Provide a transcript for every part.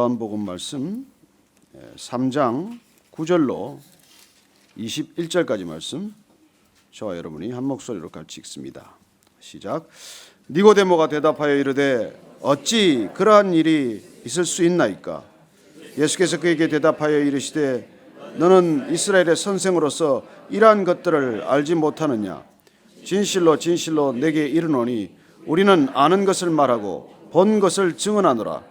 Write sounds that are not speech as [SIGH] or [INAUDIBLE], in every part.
요한복음 말씀 3장 9절로 21절까지 말씀 저와 여러분이 한 목소리로 같이 읽습니다. 시작. 니고데모가 대답하여 이르되 어찌 그러한 일이 있을 수 있나이까? 예수께서 그에게 대답하여 이르시되 너는 이스라엘의 선생으로서 이러한 것들을 알지 못하느냐? 진실로 진실로 내게 이르노니 우리는 아는 것을 말하고 본 것을 증언하노라.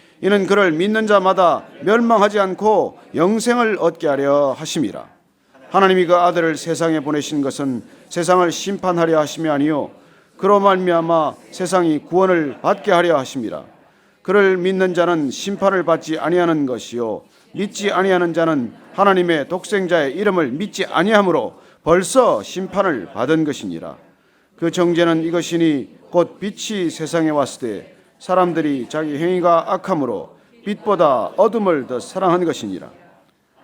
이는 그를 믿는 자마다 멸망하지 않고 영생을 얻게 하려 하심이라. 하나님이 그 아들을 세상에 보내신 것은 세상을 심판하려 하심이 아니요 그로 말미암아 세상이 구원을 받게 하려 하심이라. 그를 믿는 자는 심판을 받지 아니하는 것이요 믿지 아니하는 자는 하나님의 독생자의 이름을 믿지 아니하므로 벌써 심판을 받은 것이니라. 그 정죄는 이것이니 곧 빛이 세상에 왔을 때 사람들이 자기 행위가 악함으로 빛보다 어둠을 더 사랑한 것이니라.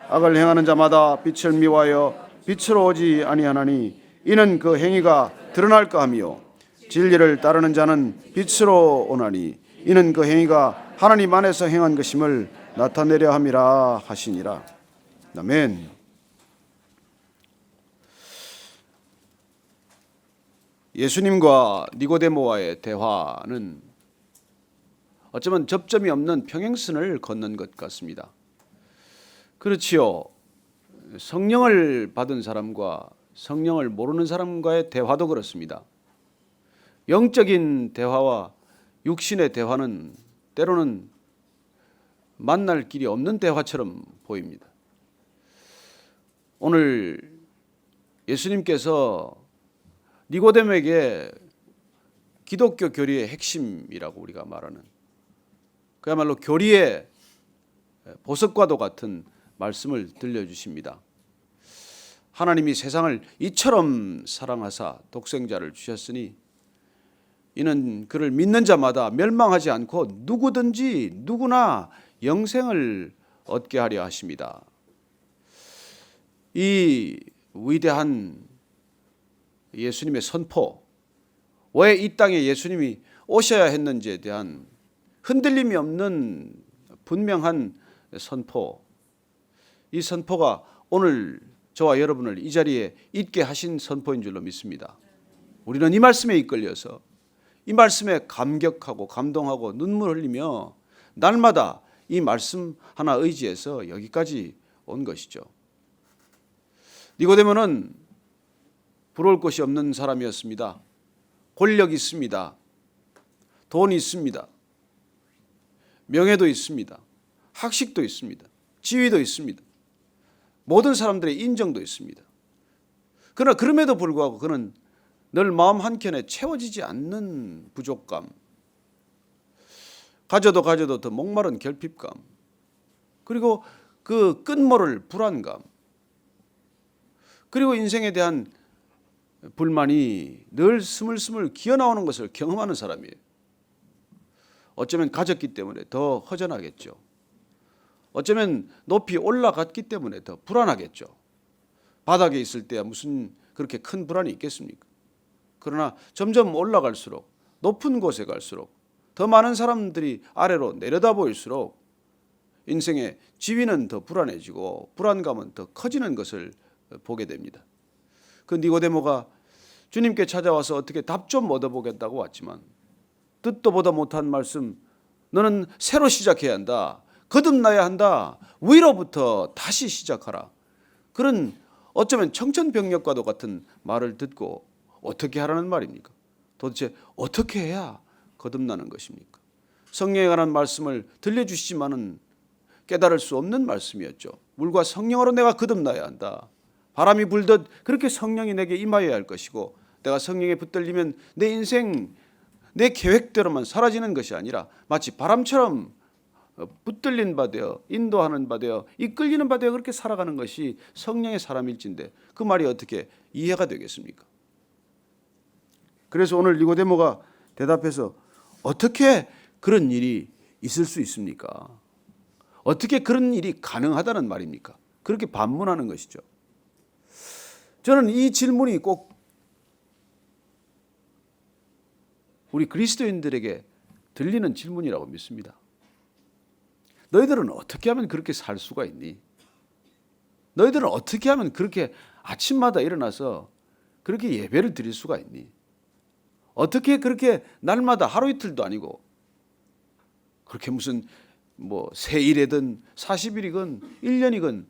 악을 행하는 자마다 빛을 미워하여 빛으로 오지 아니하나니 이는 그 행위가 드러날까 하며 진리를 따르는 자는 빛으로 오나니 이는 그 행위가 하나님 안에서 행한 것임을 나타내려 함이라 하시니라. 아멘. 예수님과 니고데모와의 대화는 어쩌면 접점이 없는 평행선을 걷는 것 같습니다. 그렇지요. 성령을 받은 사람과 성령을 모르는 사람과의 대화도 그렇습니다. 영적인 대화와 육신의 대화는 때로는 만날 길이 없는 대화처럼 보입니다. 오늘 예수님께서 니고데모에게 기독교 교리의 핵심이라고 우리가 말하는 그야말로 교리의 보석과도 같은 말씀을 들려주십니다. 하나님이 세상을 이처럼 사랑하사 독생자를 주셨으니 이는 그를 믿는 자마다 멸망하지 않고 누구든지 누구나 영생을 얻게 하려 하십니다. 이 위대한 예수님의 선포, 왜 이 땅에 예수님이 오셔야 했는지에 대한 흔들림이 없는 분명한 선포, 이 선포가 오늘 저와 여러분을 이 자리에 있게 하신 선포인 줄로 믿습니다. 우리는 이 말씀에 이끌려서 이 말씀에 감격하고 감동하고 눈물 흘리며 날마다 이 말씀 하나 의지해서 여기까지 온 것이죠. 니고데모는 부러울 것이 없는 사람이었습니다. 권력 있습니다. 돈 있습니다. 명예도 있습니다. 학식도 있습니다. 지위도 있습니다. 모든 사람들의 인정도 있습니다. 그러나 그럼에도 불구하고 그는 늘 마음 한켠에 채워지지 않는 부족감, 가져도 가져도 더 목마른 결핍감, 그리고 그 끝모를 불안감, 그리고 인생에 대한 불만이 늘 스물스물 기어나오는 것을 경험하는 사람이에요. 어쩌면 가졌기 때문에 더 허전하겠죠. 어쩌면 높이 올라갔기 때문에 더 불안하겠죠. 바닥에 있을 때야 무슨 그렇게 큰 불안이 있겠습니까? 그러나 점점 올라갈수록 높은 곳에 갈수록 더 많은 사람들이 아래로 내려다 보일수록 인생의 지위는 더 불안해지고 불안감은 더 커지는 것을 보게 됩니다. 그 니고데모가 주님께 찾아와서 어떻게 답 좀 얻어보겠다고 왔지만 듣도 보다 못한 말씀 너는 새로 시작해야 한다. 거듭나야 한다. 위로부터 다시 시작하라. 그런 어쩌면 청천벽력과도 같은 말을 듣고 어떻게 하라는 말입니까? 도대체 어떻게 해야 거듭나는 것입니까? 성령에 관한 말씀을 들려주시지만은 깨달을 수 없는 말씀이었죠. 물과 성령으로 내가 거듭나야 한다. 바람이 불듯 그렇게 성령이 내게 임하여야 할 것이고 내가 성령에 붙들리면 내 인생 내 계획대로만 사라지는 것이 아니라 마치 바람처럼 어, 붙들린 바 되어 인도하는 바 되어 이끌리는 바 되어 그렇게 살아가는 것이 성령의 사람일진데 그 말이 어떻게 이해가 되겠습니까? 그래서 오늘 니고데모가 대답해서 어떻게 그런 일이 있을 수 있습니까? 어떻게 그런 일이 가능하다는 말입니까? 그렇게 반문하는 것이죠. 저는 이 질문이 꼭 우리 그리스도인들에게 들리는 질문이라고 믿습니다. 너희들은 어떻게 하면 그렇게 살 수가 있니? 너희들은 어떻게 하면 그렇게 아침마다 일어나서 그렇게 예배를 드릴 수가 있니? 어떻게 그렇게 날마다 하루 이틀도 아니고 그렇게 무슨 뭐 세일이든 40일이건 1년이건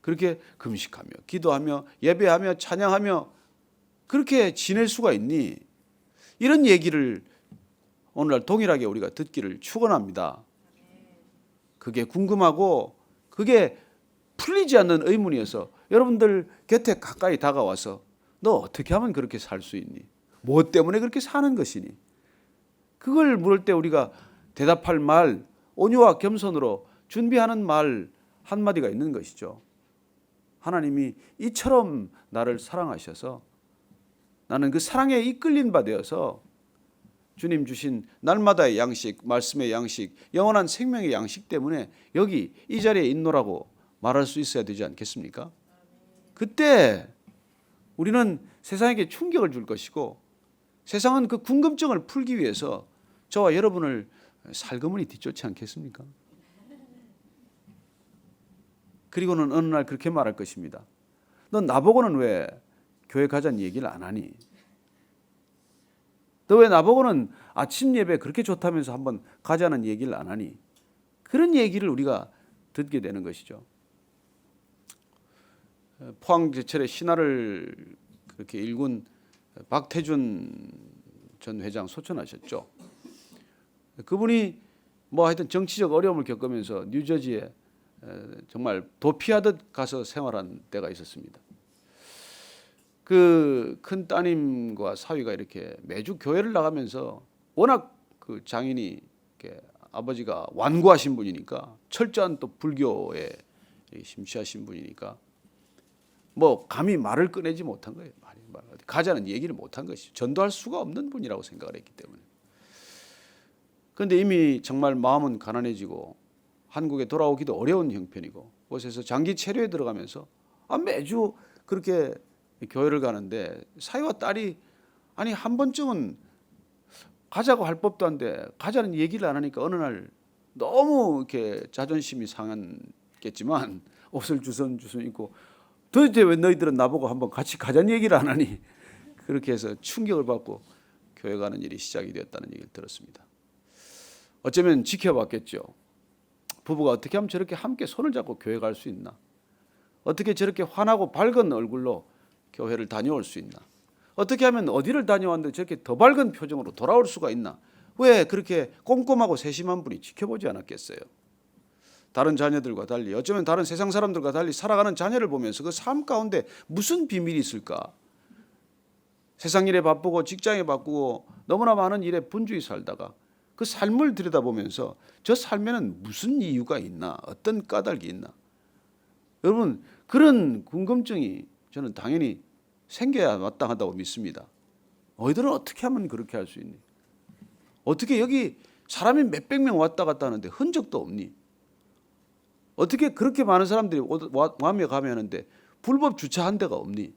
그렇게 금식하며 기도하며 예배하며 찬양하며 그렇게 지낼 수가 있니? 이런 얘기를 오늘날 동일하게 우리가 듣기를 축원합니다. 그게 궁금하고 그게 풀리지 않는 의문이어서 여러분들 곁에 가까이 다가와서 너 어떻게 하면 그렇게 살 수 있니? 뭐 때문에 그렇게 사는 것이니? 그걸 물을 때 우리가 대답할 말 온유와 겸손으로 준비하는 말 한마디가 있는 것이죠. 하나님이 이처럼 나를 사랑하셔서 나는 그 사랑에 이끌린 바 되어서 주님 주신 날마다의 양식, 말씀의 양식, 영원한 생명의 양식 때문에 여기 이 자리에 있노라고 말할 수 있어야 되지 않겠습니까? 그때 우리는 세상에게 충격을 줄 것이고 세상은 그 궁금증을 풀기 위해서 저와 여러분을 살그머니 뒤쫓지 않겠습니까? 그리고는 어느 날 그렇게 말할 것입니다. 넌 나보고는 왜 교회 가자는 얘기를 안 하니? 너 왜 나보고는 아침 예배 그렇게 좋다면서 한번 가자는 얘기를 안 하니? 그런 얘기를 우리가 듣게 되는 것이죠. 포항 제철의 신화를 그렇게 일군 박태준 전 회장 소천하셨죠. 그분이 뭐 하여튼 정치적 어려움을 겪으면서 뉴저지에 정말 도피하듯 가서 생활한 때가 있었습니다. 그 큰 따님과 사위가 이렇게 매주 교회를 나가면서 워낙 그 장인이 이렇게 아버지가 완고하신 분이니까 철저한 또 불교에 심취하신 분이니까 뭐 감히 말을 꺼내지 못한 거예요. 말이 말 가자는 얘기를 못한 것이죠. 전도할 수가 없는 분이라고 생각을 했기 때문에. 그런데 이미 정말 마음은 가난해지고 한국에 돌아오기도 어려운 형편이고 그곳에서 장기 체류에 들어가면서 아, 매주 그렇게 교회를 가는데 사위와 딸이 아니 한 번쯤은 가자고 할 법도 한데 가자는 얘기를 안 하니까 어느 날 너무 이렇게 자존심이 상했겠지만 [LAUGHS] 옷을 주선주선 입고 도대체 왜 너희들은 나보고 한번 같이 가자는 얘기를 안 하니 [LAUGHS] 그렇게 해서 충격을 받고 교회 가는 일이 시작이 되었다는 얘기를 들었습니다. 어쩌면 지켜봤겠죠. 부부가 어떻게 하면 저렇게 함께 손을 잡고 교회 갈 수 있나? 어떻게 저렇게 환하고 밝은 얼굴로 교회를 다녀올 수 있나? 어떻게 하면 어디를 다녀왔는데 저렇게 더 밝은 표정으로 돌아올 수가 있나? 왜 그렇게 꼼꼼하고 세심한 분이 지켜보지 않았겠어요? 다른 자녀들과 달리 어쩌면 다른 세상 사람들과 달리 살아가는 자녀를 보면서 그 삶 가운데 무슨 비밀이 있을까? 세상 일에 바쁘고 직장에 바쁘고 너무나 많은 일에 분주히 살다가 그 삶을 들여다보면서 저 삶에는 무슨 이유가 있나? 어떤 까닭이 있나? 여러분 그런 궁금증이 저는 당연히 생겨야 마땅하다고 믿습니다. 너희들은 어떻게 하면 그렇게 할 수 있니? 어떻게 여기 사람이 몇백 명 왔다 갔다 하는데 흔적도 없니? 어떻게 그렇게 많은 사람들이 와며 가며 하는데 불법 주차한 데가 없니?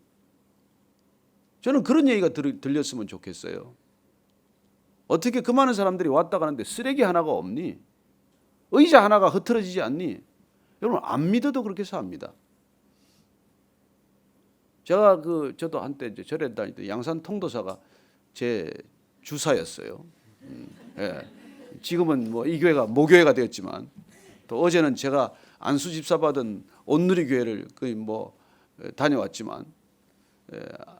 저는 그런 얘기가 들, 들렸으면 좋겠어요. 어떻게 그 많은 사람들이 왔다 가는데 쓰레기 하나가 없니? 의자 하나가 흐트러지지 않니? 여러분 안 믿어도 그렇게 삽니다. 제가 그 저도 한때 이제 절에 다닐 때 양산 통도사가 제 주사였어요. 음, 예. 지금은 뭐 이 교회가 모교회가 되었지만 또 어제는 제가 안수 집사 받은 온누리 교회를 거의 뭐 다녀왔지만 예,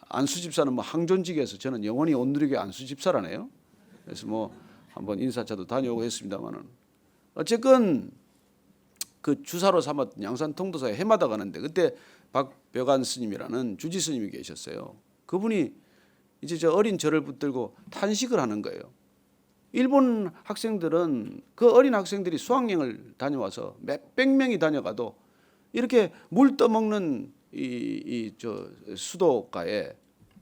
안수 집사는 뭐 항존직에서 저는 영원히 온누리 교회 안수 집사라네요. 그래서 뭐 한번 인사차도 다녀오고 했습니다만은 어쨌건 그 주사로 삼았던 양산 통도사에 해마다 가는데 그때 박벽안 스님이라는 주지 스님이 계셨어요. 그분이 이제 저 어린 저를 붙들고 탄식을 하는 거예요. 일본 학생들은 그 어린 학생들이 수학여행을 다녀와서 몇 백 명이 다녀가도 이렇게 물 떠먹는 이 저 수도가에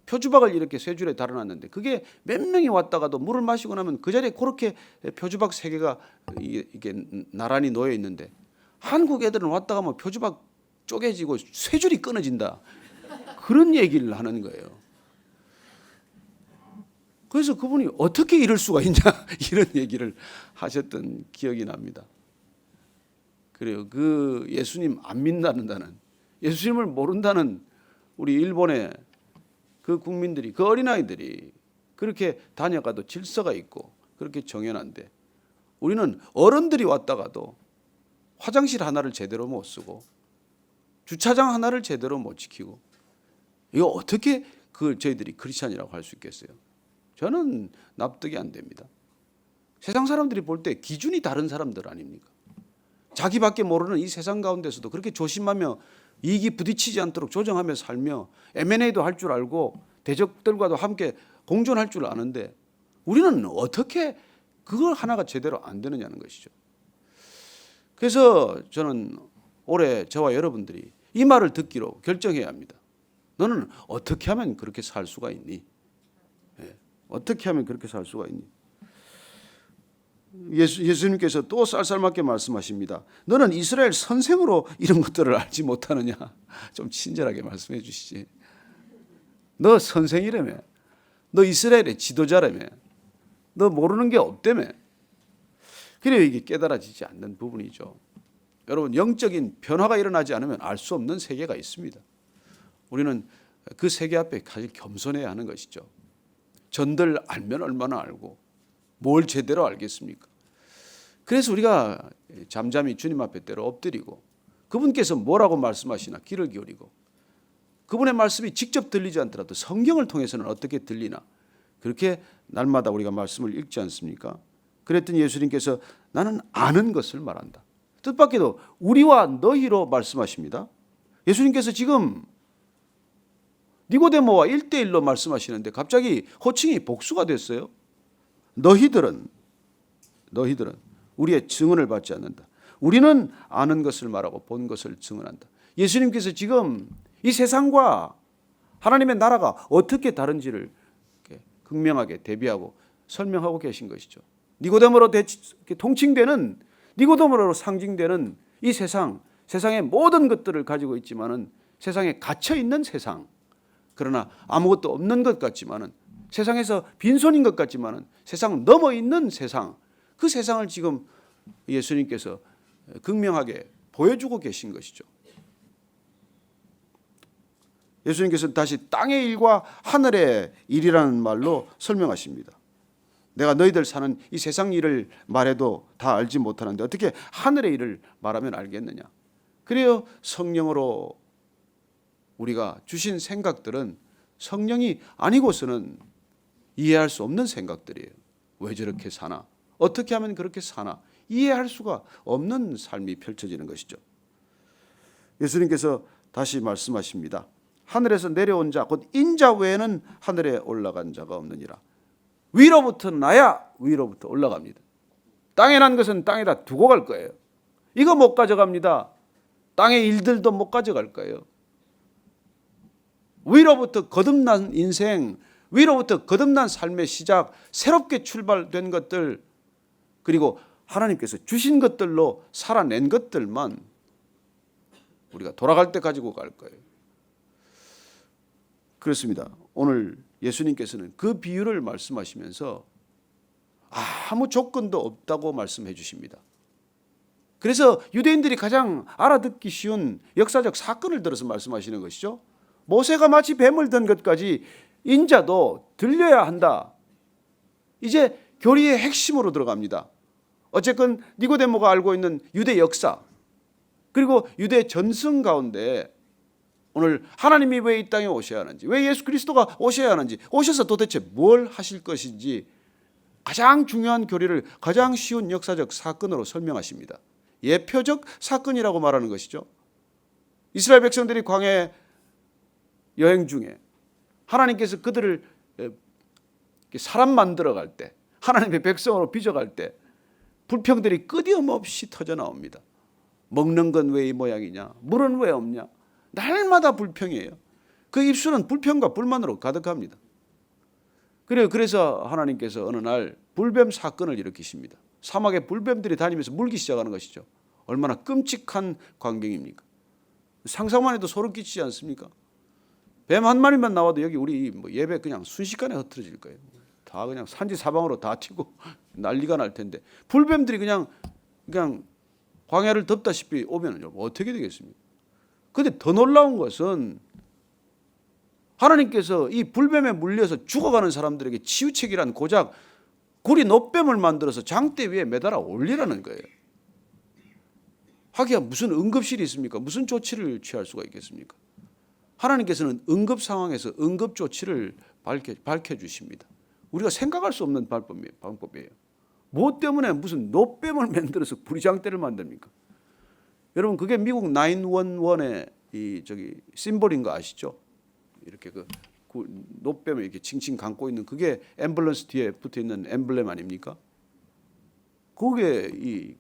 표주박을 이렇게 세 줄에 달아놨는데 그게 몇 명이 왔다가도 물을 마시고 나면 그 자리에 그렇게 표주박 세 개가 이게, 이게 나란히 놓여 있는데 한국 애들은 왔다 가면 표주박 쪼개지고 세 줄이 끊어진다 그런 얘기를 하는 거예요. 그래서 그분이 어떻게 이럴 수가 있냐 [LAUGHS] 이런 얘기를 하셨던 기억이 납니다. 그래요. 그 예수님 안 믿는다는 예수님을 모른다는 우리 일본의 그 국민들이 그 어린아이들이 그렇게 다녀가도 질서가 있고 그렇게 정연한데 우리는 어른들이 왔다가도 화장실 하나를 제대로 못 쓰고 주차장 하나를 제대로 못 지키고 이거 어떻게 그 저희들이 크리스찬이라고 할 수 있겠어요? 저는 납득이 안 됩니다. 세상 사람들이 볼 때 기준이 다른 사람들 아닙니까? 자기밖에 모르는 이 세상 가운데서도 그렇게 조심하며 이익이 부딪히지 않도록 조정하며 살며 M&A도 할 줄 알고 대적들과도 함께 공존할 줄 아는데 우리는 어떻게 그걸 하나가 제대로 안 되느냐는 것이죠. 그래서 저는 올해 저와 여러분들이 이 말을 듣기로 결정해야 합니다. 너는 어떻게 하면 그렇게 살 수가 있니? 예, 어떻게 하면 그렇게 살 수가 있니? 예수, 예수님께서 또 쌀쌀맞게 말씀하십니다. 너는 이스라엘 선생으로 이런 것들을 알지 못하느냐? [LAUGHS] 좀 친절하게 말씀해 주시지. 너 선생이라며. 너 이스라엘의 지도자라며. 너 모르는 게 없다며. 그래요 이게 깨달아지지 않는 부분이죠. 여러분 영적인 변화가 일어나지 않으면 알 수 없는 세계가 있습니다. 우리는 그 세계 앞에 가장 겸손해야 하는 것이죠. 전들 알면 얼마나 알고 뭘 제대로 알겠습니까? 그래서 우리가 잠잠히 주님 앞에 때로 엎드리고 그분께서 뭐라고 말씀하시나 귀를 기울이고 그분의 말씀이 직접 들리지 않더라도 성경을 통해서는 어떻게 들리나 그렇게 날마다 우리가 말씀을 읽지 않습니까? 그랬더니 예수님께서 나는 아는 것을 말한다. 뜻밖에도 우리와 너희로 말씀하십니다. 예수님께서 지금 니고데모와 1대1로 말씀하시는데 갑자기 호칭이 복수가 됐어요. 너희들은 너희들은 우리의 증언을 받지 않는다. 우리는 아는 것을 말하고 본 것을 증언한다. 예수님께서 지금 이 세상과 하나님의 나라가 어떻게 다른지를 극명하게 대비하고 설명하고 계신 것이죠. 니고데모로 통칭되는 니고데모로 상징되는 이 세상, 세상의 모든 것들을 가지고 있지만은 세상에 갇혀 있는 세상. 그러나 아무것도 없는 것 같지만은 세상에서 빈손인 것 같지만은 세상 넘어 있는 세상. 그 세상을 지금 예수님께서 극명하게 보여주고 계신 것이죠. 예수님께서 다시 땅의 일과 하늘의 일이라는 말로 설명하십니다. 내가 너희들 사는 이 세상 일을 말해도 다 알지 못하는데 어떻게 하늘의 일을 말하면 알겠느냐? 그래요. 성령으로 우리가 주신 생각들은 성령이 아니고서는 이해할 수 없는 생각들이에요. 왜 저렇게 사나? 어떻게 하면 그렇게 사나? 이해할 수가 없는 삶이 펼쳐지는 것이죠. 예수님께서 다시 말씀하십니다. 하늘에서 내려온 자, 곧 인자 외에는 하늘에 올라간 자가 없느니라. 위로부터 나야 위로부터 올라갑니다. 땅에 난 것은 땅에다 두고 갈 거예요. 이거 못 가져갑니다. 땅의 일들도 못 가져갈 거예요. 위로부터 거듭난 인생, 위로부터 거듭난 삶의 시작, 새롭게 출발된 것들, 그리고 하나님께서 주신 것들로 살아낸 것들만 우리가 돌아갈 때 가지고 갈 거예요. 그렇습니다. 오늘 예수님께서는 그 비유를 말씀하시면서 아무 조건도 없다고 말씀해 주십니다. 그래서 유대인들이 가장 알아듣기 쉬운 역사적 사건을 들어서 말씀하시는 것이죠. 모세가 마치 뱀을 든 것까지 인자도 들려야 한다. 이제 교리의 핵심으로 들어갑니다. 어쨌건 니고데모가 알고 있는 유대 역사 그리고 유대 전승 가운데 오늘 하나님이 왜 이 땅에 오셔야 하는지, 왜 예수 그리스도가 오셔야 하는지, 오셔서 도대체 뭘 하실 것인지 가장 중요한 교리를 가장 쉬운 역사적 사건으로 설명하십니다. 예표적 사건이라고 말하는 것이죠. 이스라엘 백성들이 광해 여행 중에 하나님께서 그들을 사람 만들어 갈 때 하나님의 백성으로 빚어갈 때 불평들이 끄디없이 터져 나옵니다. 먹는 건 왜 이 모양이냐? 물은 왜 없냐? 날마다 불평이에요. 그 입술은 불평과 불만으로 가득합니다. 그래요. 그래서 하나님께서 어느 날 불뱀 사건을 일으키십니다. 사막에 불뱀들이 다니면서 물기 시작하는 것이죠. 얼마나 끔찍한 광경입니까? 상상만 해도 소름 끼치지 않습니까? 뱀 한 마리만 나와도 여기 우리 뭐 예배 그냥 순식간에 흩어질 거예요. 다 그냥 산지 사방으로 다 튀고 [LAUGHS] 난리가 날 텐데 불뱀들이 그냥 그냥 광야를 덮다시피 오면은 어떻게 되겠습니까? 근데 더 놀라운 것은 하나님께서 이 불뱀에 물려서 죽어가는 사람들에게 치유책이란 고작 구리 노뱀을 만들어서 장대 위에 매달아 올리라는 거예요. 하기야 무슨 응급실이 있습니까? 무슨 조치를 취할 수가 있겠습니까? 하나님께서는 응급 상황에서 응급 조치를 밝혀, 밝혀주십니다. 우리가 생각할 수 없는 방법이에요. 방법이에요. 뭐 때문에 무슨 노뱀을 [LAUGHS] 만들어서 구리장대를 만듭니까? 여러분 그게 미국 911의 이 저기 심볼인 거 아시죠? 이렇게 그 구- 노뱀을 이렇게 칭칭 감고 있는 그게 앰뷸런스 뒤에 붙어 있는 엠블렘 아닙니까? 그게 이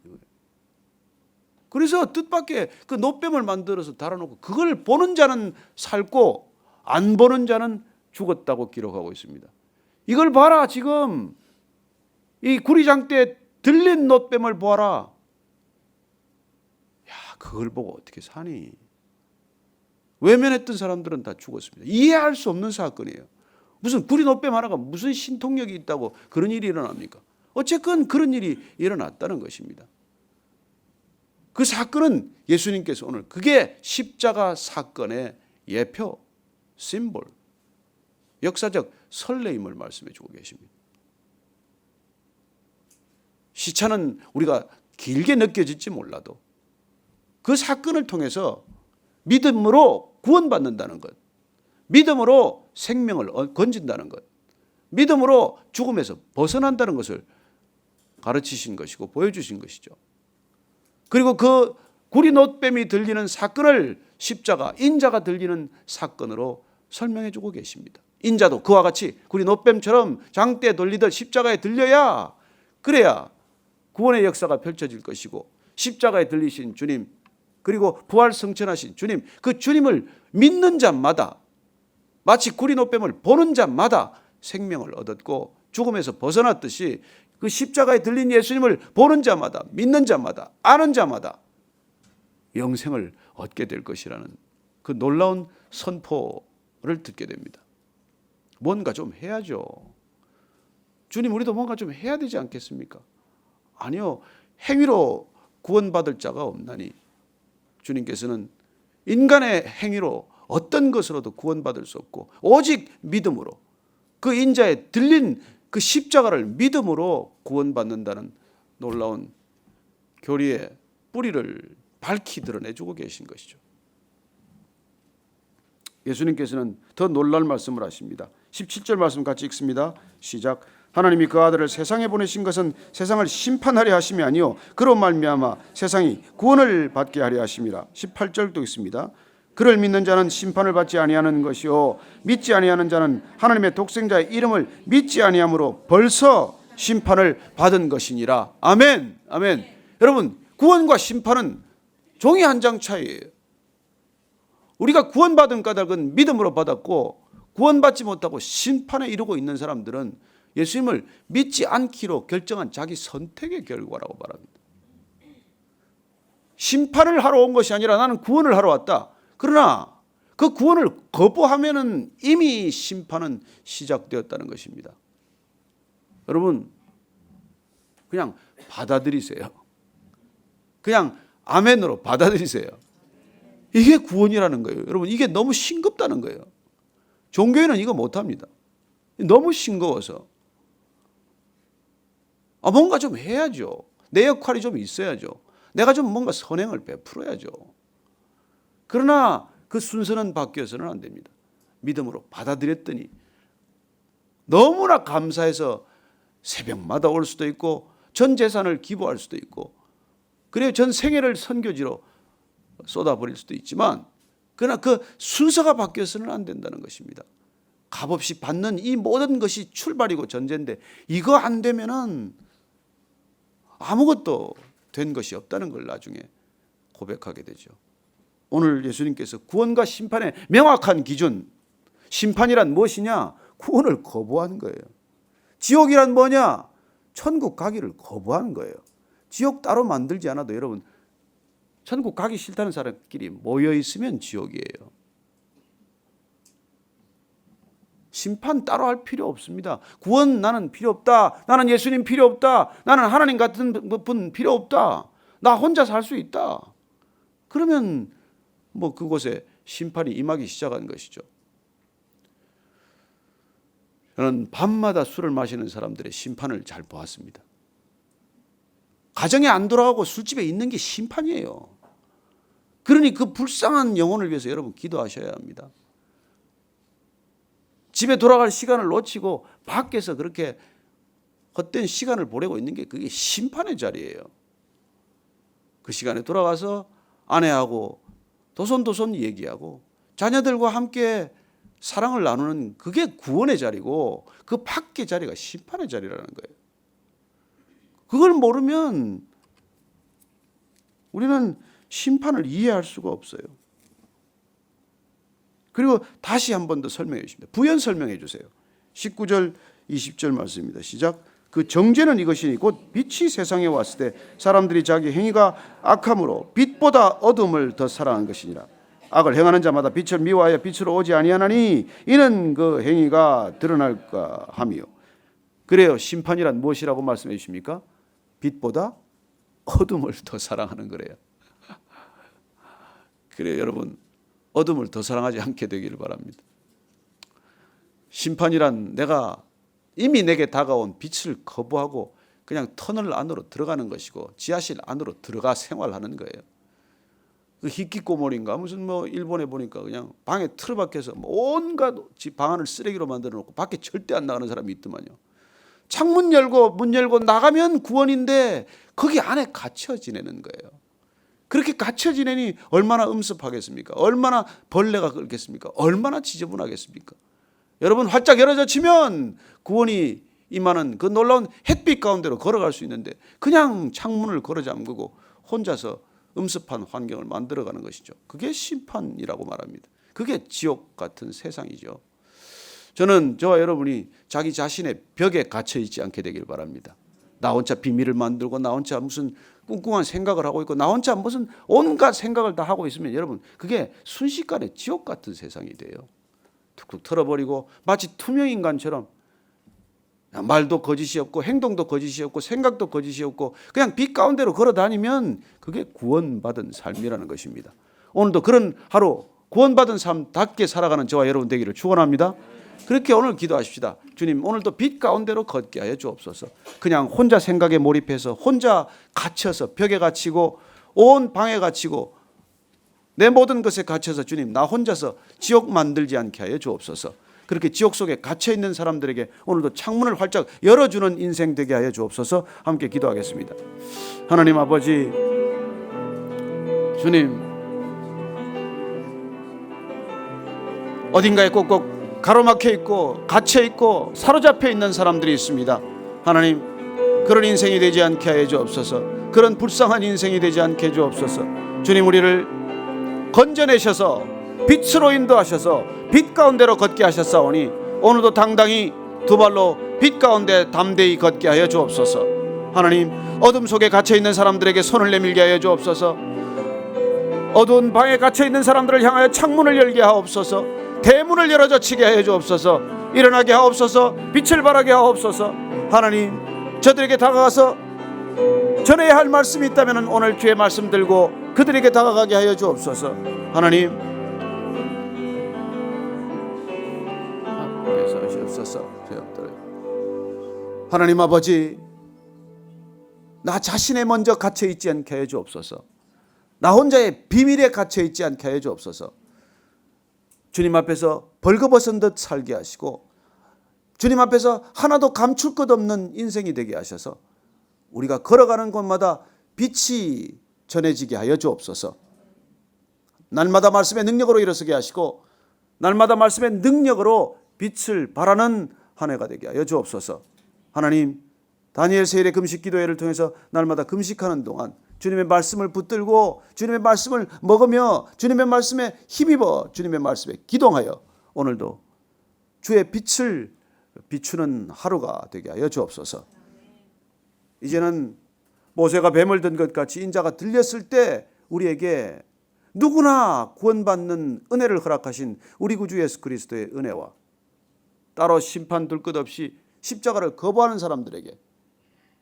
그래서 뜻밖의 그 노뱀을 만들어서 달아놓고 그걸 보는 자는 살고 안 보는 자는 죽었다고 기록하고 있습니다. 이걸 봐라 지금 이 구리장대에 들린 노뱀을 보아라. 야 그걸 보고 어떻게 사니? 외면했던 사람들은 다 죽었습니다. 이해할 수 없는 사건이에요. 무슨 구리 노뱀 하나가 무슨 신통력이 있다고 그런 일이 일어납니까? 어쨌건 그런 일이 일어났다는 것입니다. 그 사건은 예수님께서 오늘 그게 십자가 사건의 예표, 심볼, 역사적 설레임을 말씀해 주고 계십니다. 시차는 우리가 길게 느껴질지 몰라도 그 사건을 통해서 믿음으로 구원받는다는 것, 믿음으로 생명을 어- 건진다는 것, 믿음으로 죽음에서 벗어난다는 것을 가르치신 것이고 보여주신 것이죠. 그리고 그 구리 노뱀이 들리는 사건을 십자가 인자가 들리는 사건으로 설명해 주고 계십니다. 인자도 그와 같이 구리 노뱀처럼 장대에 돌리듯 십자가에 들려야 그래야 구원의 역사가 펼쳐질 것이고 십자가에 들리신 주님 그리고 부활 성천하신 주님 그 주님을 믿는 자마다 마치 구리 노 뱀을 보는 자마다 생명을 얻었고 죽음에서 벗어났듯이 그 십자가에 들린 예수님을 보는 자마다 믿는 자마다 아는 자마다 영생을 얻게 될 것이라는 그 놀라운 선포를 듣게 됩니다. 뭔가 좀 해야죠. 주님 우리도 뭔가 좀 해야 되지 않겠습니까? 아니요. 행위로 구원받을 자가 없나니 주님께서는 인간의 행위로 어떤 것으로도 구원받을 수 없고 오직 믿음으로 그 인자에 들린 그 십자가를 믿음으로 구원받는다는 놀라운 교리의 뿌리를 밝히 드러내주고 계신 것이죠. 예수님께서는 더 놀랄 말씀을 하십니다. 17절 말씀 같이 읽습니다. 시작. 하나님이 그 아들을 세상에 보내신 것은 세상을 심판하려 하심이 아니요 그로 말미암아 세상이 구원을 받게 하려 하심이라. 18절도 있습니다. 그를 믿는 자는 심판을 받지 아니하는 것이요 믿지 아니하는 자는 하나님의 독생자의 이름을 믿지 아니함으로 벌써 심판을 받은 것이니라. 아멘. 아멘. 여러분, 구원과 심판은 종이 한 장 차이예요. 우리가 구원받은 까닭은 믿음으로 받았고 구원받지 못하고 심판에 이르고 있는 사람들은 예수님을 믿지 않기로 결정한 자기 선택의 결과라고 말합니다. 심판을 하러 온 것이 아니라 나는 구원을 하러 왔다. 그러나 그 구원을 거부하면은 이미 심판은 시작되었다는 것입니다. 여러분 그냥 받아들이세요. 그냥 아멘으로 받아들이세요. 이게 구원이라는 거예요. 여러분 이게 너무 싱겁다는 거예요. 종교에는 이거 못 합니다. 너무 싱거워서 아, 뭔가 좀 해야죠. 내 역할이 좀 있어야죠. 내가 좀 뭔가 선행을 베풀어야죠. 그러나 그 순서는 바뀌어서는 안 됩니다. 믿음으로 받아들였더니 너무나 감사해서 새벽마다 올 수도 있고 전 재산을 기부할 수도 있고 그래요 전 생애를 선교지로 쏟아버릴 수도 있지만 그러나 그 순서가 바뀌어서는 안 된다는 것입니다. 값없이 받는 이 모든 것이 출발이고 전제인데 이거 안 되면은 아무것도 된 것이 없다는 걸 나중에 고백하게 되죠. 오늘 예수님께서 구원과 심판의 명확한 기준, 심판이란 무엇이냐? 구원을 거부하는 거예요. 지옥이란 뭐냐? 천국 가기를 거부하는 거예요. 지옥 따로 만들지 않아도 여러분 천국 가기 싫다는 사람끼리 모여 있으면 지옥이에요. 심판 따로 할 필요 없습니다. 구원 나는 필요 없다. 나는 예수님 필요 없다. 나는 하나님 같은 분 필요 없다. 나 혼자 살 수 있다. 그러면 뭐 그곳에 심판이 임하기 시작한 것이죠. 저는 밤마다 술을 마시는 사람들의 심판을 잘 보았습니다. 가정에 안 돌아가고 술집에 있는 게 심판이에요. 그러니 그 불쌍한 영혼을 위해서 여러분 기도하셔야 합니다. 집에 돌아갈 시간을 놓치고 밖에서 그렇게 헛된 시간을 보내고 있는 게 그게 심판의 자리예요. 그 시간에 돌아가서 아내하고 도손도손 얘기하고 자녀들과 함께 사랑을 나누는 그게 구원의 자리고 그 밖의 자리가 심판의 자리라는 거예요. 그걸 모르면 우리는 심판을 이해할 수가 없어요. 그리고 다시 한 번 더 설명해 주십니다. 부연 설명해 주세요. 19절 20절 말씀입니다. 시작. 그 정죄는 이것이니 곧 빛이 세상에 왔을 때 사람들이 자기 행위가 악함으로 빛보다 어둠을 더 사랑한 것이니라. 악을 행하는 자마다 빛을 미워하여 빛으로 오지 아니하나니 이는 그 행위가 드러날까 함이요. 그래요. 심판이란 무엇이라고 말씀해 주십니까? 빛보다 어둠을 더 사랑하는 거래요. [LAUGHS] 그래요, 여러분. 어둠을 더 사랑하지 않게 되기를 바랍니다. 심판이란 내가 이미 내게 다가온 빛을 거부하고 그냥 터널 안으로 들어가는 것이고 지하실 안으로 들어가 생활하는 거예요. 그 히키코모리인가 무슨 뭐 일본에 보니까 그냥 방에 틀어박혀서 뭐 온갖 집 방안을 쓰레기로 만들어 놓고 밖에 절대 안 나가는 사람이 있더만요. 창문 열고 문 열고 나가면 구원인데 거기 안에 갇혀 지내는 거예요. 그렇게 갇혀 지내니 얼마나 음습하겠습니까? 얼마나 벌레가 끓겠습니까? 얼마나 지저분하겠습니까? 여러분 활짝 열어져 치면 구원이 임하는 그 놀라운 햇빛 가운데로 걸어갈 수 있는데 그냥 창문을 걸어 잠그고 혼자서 음습한 환경을 만들어가는 것이죠. 그게 심판이라고 말합니다. 그게 지옥 같은 세상이죠. 저는 저와 여러분이 자기 자신의 벽에 갇혀 있지 않게 되길 바랍니다. 나 혼자 비밀을 만들고 나 혼자 무슨 꿍꿍한 생각을 하고 있고 나 혼자 무슨 온갖 생각을 다 하고 있으면 여러분 그게 순식간에 지옥 같은 세상이 돼요. 툭툭 털어버리고 마치 투명 인간처럼 말도 거짓이 없고 행동도 거짓이 없고 생각도 거짓이 없고 그냥 빛 가운데로 걸어 다니면 그게 구원받은 삶이라는 것입니다. 오늘도 그런 하루 구원받은 삶답게 살아가는 저와 여러분 되기를 축원합니다. 그렇게 오늘 기도하십시다. 주님, 오늘도 빛 가운데로 걷게 하여 주옵소서. 그냥 혼자 생각에 몰입해서 혼자 갇혀서 벽에 갇히고 온 방에 갇히고 내 모든 것에 갇혀서 주님, 나 혼자서 지옥 만들지 않게 하여 주옵소서. 그렇게 지옥 속에 갇혀 있는 사람들에게 오늘도 창문을 활짝 열어주는 인생 되게 하여 주옵소서. 함께 기도하겠습니다. 하나님 아버지, 주님, 어딘가에 꼭꼭 가로막혀 있고 갇혀 있고 사로잡혀 있는 사람들이 있습니다. 하나님 그런 인생이 되지 않게 하여 주옵소서. 그런 불쌍한 인생이 되지 않게 해 주옵소서. 주님 우리를 건져내셔서 빛으로 인도하셔서 빛 가운데로 걷게 하셨사오니 오늘도 당당히 두 발로 빛 가운데 담대히 걷게 하여 주옵소서. 하나님 어둠 속에 갇혀 있는 사람들에게 손을 내밀게 하여 주옵소서. 어두운 방에 갇혀 있는 사람들을 향하여 창문을 열게 하옵소서. 대문을 열어 젖히게 하여 주옵소서. 일어나게 하옵소서. 빛을 발하게 하옵소서. 하나님 저들에게 다가가서 전해야 할 말씀이 있다면 오늘 주의 말씀 들고 그들에게 다가가게 하여 주옵소서. 하나님. 하나님 아버지 나 자신에 먼저 갇혀 있지 않게 해 주옵소서. 나 혼자의 비밀에 갇혀 있지 않게 해 주옵소서. 주님 앞에서 벌거벗은 듯 살게 하시고 주님 앞에서 하나도 감출 것 없는 인생이 되게 하셔서 우리가 걸어가는 곳마다 빛이 전해지게 하여 주옵소서. 날마다 말씀의 능력으로 일어서게 하시고 날마다 말씀의 능력으로 빛을 발하는 한 해가 되게 하여 주옵소서. 하나님 다니엘 세일의 금식 기도회를 통해서 날마다 금식하는 동안 주님의 말씀을 붙들고 주님의 말씀을 먹으며 주님의 말씀에 힘입어 주님의 말씀에 기동하여 오늘도 주의 빛을 비추는 하루가 되게 하여 주옵소서. 이제는 모세가 뱀을 든 것 같이 인자가 들렸을 때 우리에게 누구나 구원받는 은혜를 허락하신 우리 구주 예수 그리스도의 은혜와 따로 심판 둘 것 없이 십자가를 거부하는 사람들에게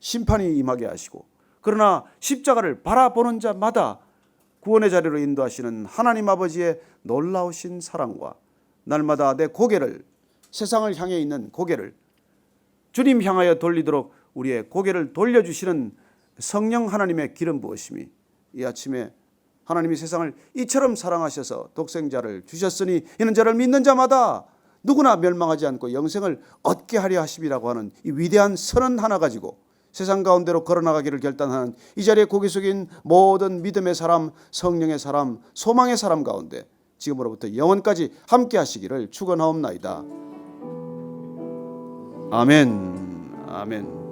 심판이 임하게 하시고 그러나 십자가를 바라보는 자마다 구원의 자리로 인도하시는 하나님 아버지의 놀라우신 사랑과 날마다 내 고개를 세상을 향해 있는 고개를 주님 향하여 돌리도록 우리의 고개를 돌려주시는 성령 하나님의 기름 부으심이 이 아침에 하나님이 세상을 이처럼 사랑하셔서 독생자를 주셨으니 이는 저를 믿는 자마다 누구나 멸망하지 않고 영생을 얻게 하려 하심이라고 하는 이 위대한 선언 하나 가지고 세상 가운데로 걸어나가기를 결단하는 이 자리에 고개 숙인 모든 믿음의 사람, 성령의 사람, 소망의 사람 가운데 지금으로부터 영원까지 함께 하시기를 축원하옵나이다. 아멘. 아멘.